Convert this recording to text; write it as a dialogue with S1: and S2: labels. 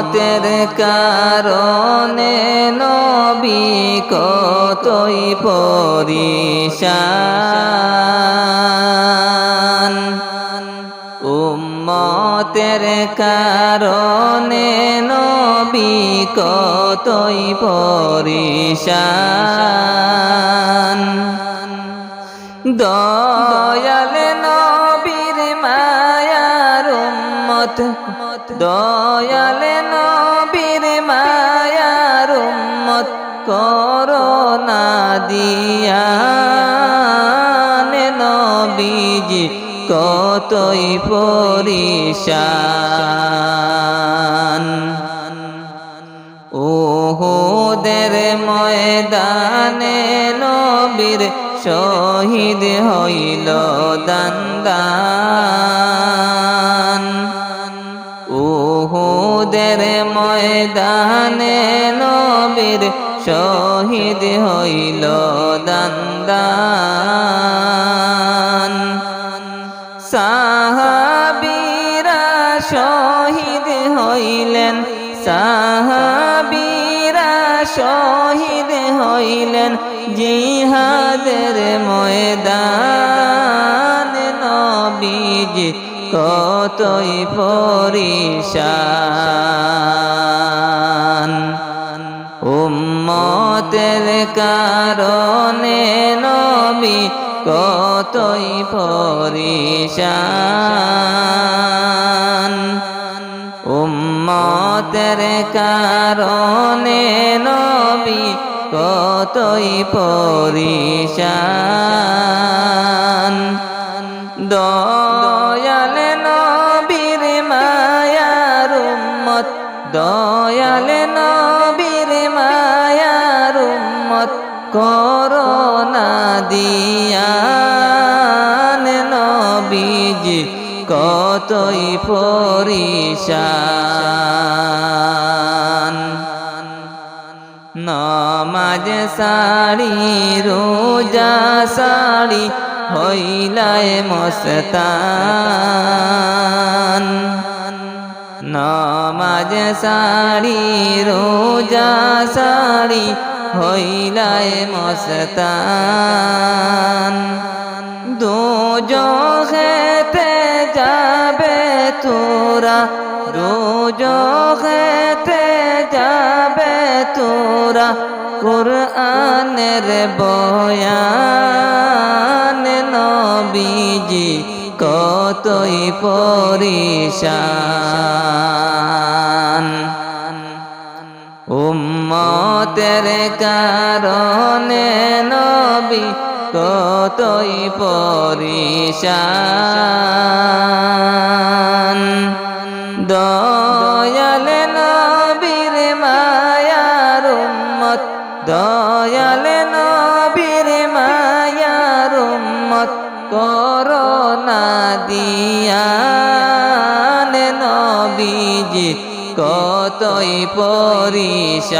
S1: উম্মতের কারণে নবী কতই পরিশান? উম্মতের কারণে নবী কতই পরিশান? দয়াল নবীর মায়ার উম্মত, দয়াল করোনা দিয়া নবীজি কতই পরিশান। ওহদের ময়দানে নবীর শহীদ হইল দান্দান ওহদের ময়দানে নবীর শহীদ হইল দান্দান। সাহাবীরা শহীদ হইলেন সাহাবীরা শহীদ হইলেন জিহাদের ময়দান। নবীজি কতই পরিশান। উম্মতের কারণে নবী কতই পরিশান। উম্মতের কারণে নবী কতই পরিশান। দয়াল নবীর মায়ার উম্মত, দয়াল উম্মত করোনা দিয়ান নবীজি, কতই পরিশান। নমাজ সাড়ি রোজা সাড়ি হইলায় মস্তান। নমাজ সাড়ি রোজা সাড়ি হইলায় মস্তান। দুজখেতে যাবে তোরা দুজখেতে যাবে তোরা কোরআনের বয়ান নবীজি কতই পরিশান। উম্মতের কারণে নবী কতই পরিশান। দয়াল নবীর মায়ার উম্মত, দয়াল নবীর মায়ার উম্মত করোনা দিয়ান নবীজি কতই পরিশান।